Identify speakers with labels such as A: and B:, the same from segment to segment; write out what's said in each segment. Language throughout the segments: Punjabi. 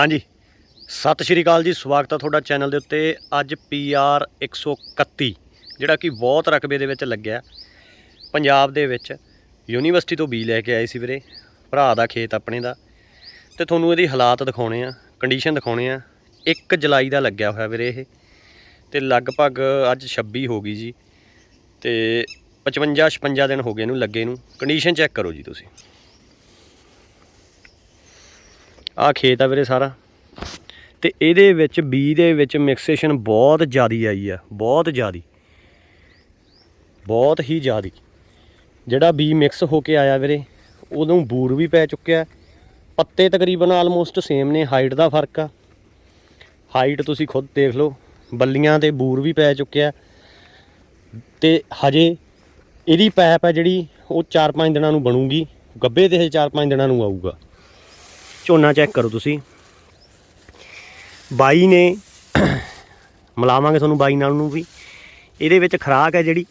A: ਹਾਂਜੀ। ਸਤਿ ਸ਼੍ਰੀ ਅਕਾਲ ਜੀ, ਸਵਾਗਤ ਹੈ ਤੁਹਾਡਾ ਚੈਨਲ ਦੇ ਉੱਤੇ। ਅੱਜ PR 131 ਜਿਹੜਾ ਕਿ ਬਹੁਤ ਰਕਬੇ ਦੇ ਵਿੱਚ ਲੱਗਿਆ। ਪੰਜਾਬ ਦੇ ਵਿੱਚ ਯੂਨੀਵਰਸਿਟੀ ਤੋਂ ਬੀ ਲੈ ਕੇ ਆਏ ਸੀ ਵੀਰੇ, ਭਰਾ ਦਾ ਖੇਤ ਆਪਣੇ ਦਾ। ਤੇ ਤੁਹਾਨੂੰ ਇਹਦੀ ਹਾਲਾਤ ਦਿਖਾਉਣੇ ਆ ਕੰਡੀਸ਼ਨ ਦਿਖਾਉਣੇ ਆ। 1 ਜੁਲਾਈ ਦਾ ਲੱਗਿਆ ਹੋਇਆ ਵੀਰੇ ਇਹ। ਤੇ ਲਗਭਗ ਅੱਜ 26 ਹੋ ਗਈ ਜੀ। ਤੇ 55 56 ਦਿਨ ਹੋ ਗਏ ਇਹਨੂੰ ਲੱਗੇ ਨੂੰ। ਕੰਡੀਸ਼ਨ ਚੈੱਕ ਕਰੋ ਜੀ ਤੁਸੀਂ। ਆਹ ਖੇਤ ਆ ਵੀਰੇ ਸਾਰਾ। ਤੇ ਇਹਦੇ ਵਿੱਚ ਬੀ ਦੇ ਵਿੱਚ ਮਿਕਸੇਸ਼ਨ ਬਹੁਤ ਜ਼ਿਆਦੀ ਆਈ ਆ, ਬਹੁਤ ਜ਼ਿਆਦੀ। ਬਹੁਤ ਹੀ ਜ਼ਿਆਦੀ। ਜਿਹੜਾ ਬੀ ਮਿਕਸ ਹੋ ਕੇ ਆਇਆ ਵੀਰੇ, ਉਦੋਂ ਬੂਰ ਵੀ ਪੈ ਚੁੱਕਿਆ। ਪੱਤੇ ਤਕਰੀਬਨ ਆਲਮੋਸਟ ਸੇਮ ਨੇ ਹਾਈਟ ਦਾ ਫ਼ਰਕ ਆ। ਹਾਈਟ ਤੁਸੀਂ ਖੁਦ ਦੇਖ ਲਓ, ਬੱਲੀਆਂ ਤੇ ਬੂਰ ਵੀ ਪੈ ਚੁੱਕਿਆ। ਤੇ ਹਜੇ ਇਹਦੀ ਪੈਪ ਹੈ ਜਿਹੜੀ, ਉਹ 4-5 ਦਿਨਾਂ ਨੂੰ ਬਣੂਗੀ। ਗੱਬੇ ਤੇ ਇਹ 4-5 ਦਿਨਾਂ ਨੂੰ ਆਊਗਾ। ਝੋਨਾ ਚੈੱਕ ਕਰੋ ਤੁਸੀਂ। ਬਾਈ ਨੇ ਮਿਲਾਵਾਂਗੇ ਤੁਹਾਨੂੰ ਬਾਈ ਨਾਲ ਨੂੰ ਵੀ। ਇਹਦੇ ਵਿੱਚ ਖਰਾਕ ਹੈ ਜਿਹੜੀ,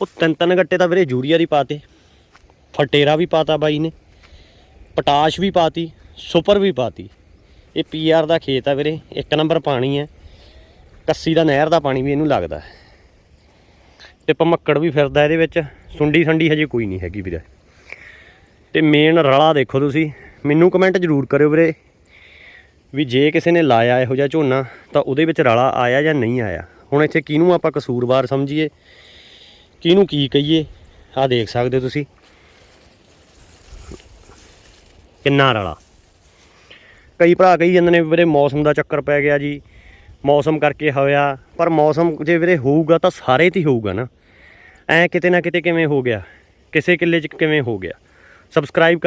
A: ਉਹ ਤਿੰਨ ਤਿੰਨ ਗੱਟੇ ਤਾਂ ਵੀਰੇ ਯੂਰੀਆ ਦੀ ਪਾਤੇ। ਫਟੇਰਾ ਵੀ ਪਾਤਾ ਬਾਈ ਨੇ, ਪਟਾਸ਼ ਵੀ ਪਾਤੀ, ਸੁਪਰ ਵੀ ਪਾਤੀ। ਇਹ ਪੀਆਰ ਦਾ ਖੇਤ ਆ ਵੀਰੇ, ਇੱਕ ਨੰਬਰ ਪਾਣੀ ਹੈ। ਕੱਸੀ ਦਾ ਨਹਿਰ ਦਾ ਪਾਣੀ ਵੀ ਇਹਨੂੰ ਲੱਗਦਾ ਹੈ। ਤੇ ਭਮੱਕੜ ਵੀ ਫਿਰਦਾ ਇਹਦੇ ਵਿੱਚ ਸੁੰਡੀ ਸੰਡੀ ਹਜੇ ਕੋਈ ਨਹੀਂ ਹੈਗੀ ਵੀਰੇ। ਤੇ ਮੇਨ ਰਲਾ ਦੇਖੋ ਤੁਸੀਂ ਮੈਨੂੰ ਕਮੈਂਟ ਜ਼ਰੂਰ ਕਰਿਓ ਵੀਰੇ ਵੀ ਜੇ ਕਿਸੇ ਨੇ ਲਾਇਆ ਇਹੋ ਜਿਹਾ ਝੋਨਾ, ਤਾਂ ਉਹਦੇ ਵਿੱਚ ਰਲਾ ਆਇਆ ਜਾਂ ਨਹੀਂ ਆਇਆ? ਹੁਣ ਇੱਥੇ ਕਿਹਨੂੰ ਆਪਾਂ ਕਸੂਰਵਾਰ ਸਮਝੀਏ? ਕਿਹਨੂੰ ਕੀ ਕਹੀਏ? ਆਹ ਦੇਖ ਸਕਦੇ ਹੋ ਤੁਸੀਂ। ਕਿੰਨਾ ਰਲਾ। ਕਈ ਭਰਾ ਕਹੀ ਜਾਂਦੇ ਨੇ ਵੀਰੇ ਮੌਸਮ ਦਾ ਚੱਕਰ ਪੈ ਗਿਆ ਜੀ, ਮੌਸਮ ਕਰਕੇ ਹੋਇਆ, ਪਰ ਮੌਸਮ ਜੇ ਵੀਰੇ ਹੋਊਗਾ ਤਾਂ ਸਾਰੇ ਤੇ ਹੀ ਹੋਊਗਾ ਨਾ। ਐ ਕਿਤੇ ਨਾ ਕਿਤੇ ਕਿਵੇਂ ਹੋ ਗਿਆ? ਕਿਸੇ ਕਿੱਲੇ 'ਚ ਕਿਵੇਂ ਹੋ ਗਿਆ? ਸਬਸਕ੍ਰਾਈਬ ਕਰ